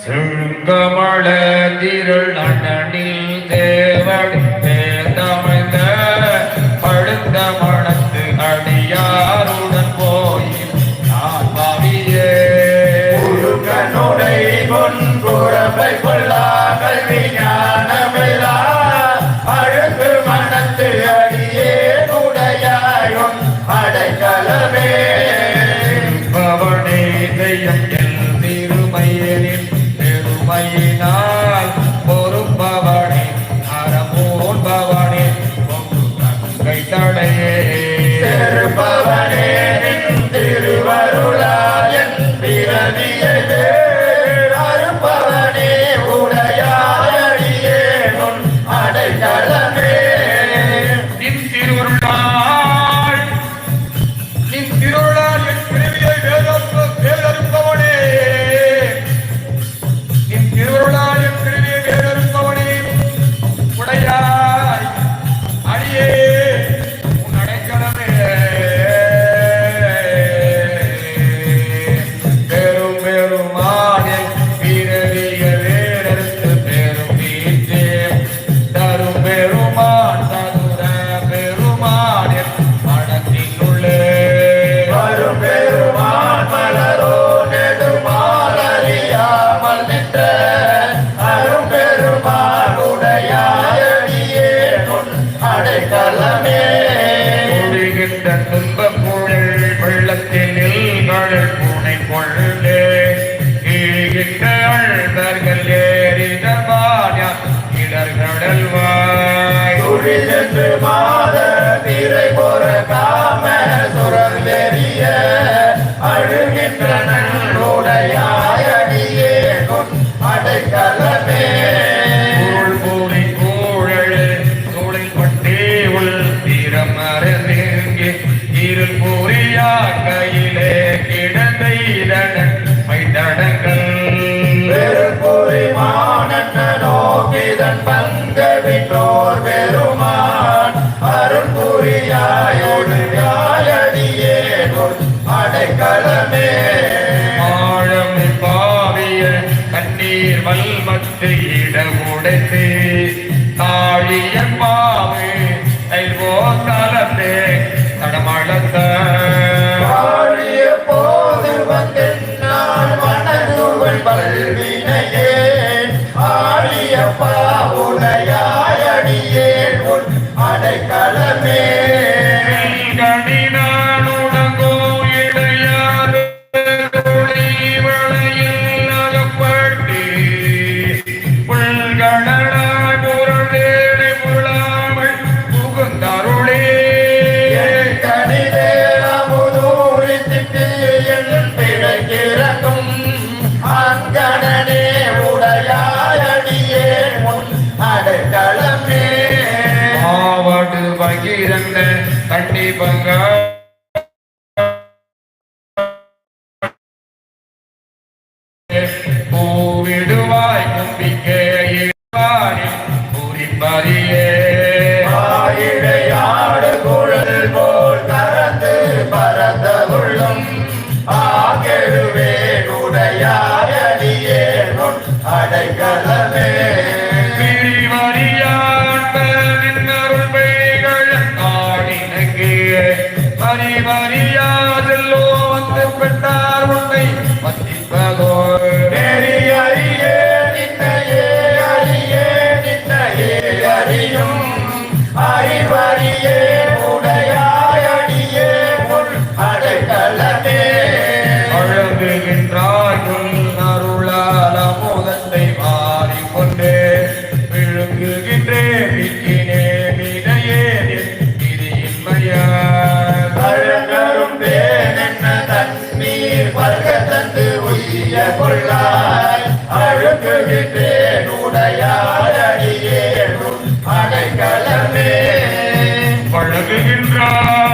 சிங்கமள திரள் அண்ணனில் தேவடி பேதமைந்த பழுந்த மனத்து அடியாருடன் போய் நான் பாவியே உருக்கனுடை பொன் கொள்ளா கல்வி ஞானமிலா அழுக்கு மனத்து அடியே உடையாயும் அடைக்கலமே. பவனே தெய்யம் திருமயிலில் பெருமையினால் பொறுப்பவனே அறமோன்பவனே உங்கள் தடையே. களமே துன்ப பூழல் வெள்ளத்தினில் கழல் இடல் உடைத்து தாழியன் பாவு ஐவோ தளர்ந்து தடமளந்த. தாழிய போது வந்து நான் மனதுவள் அடைக்கலமே. பகிரங்கள் கண்டி பங்காளி. அழக தந்து உயிரிய கொள்ளாய் அழுக்குகின்றேன் உடையாரடியே அடைக்கலமே பழகுகின்றார்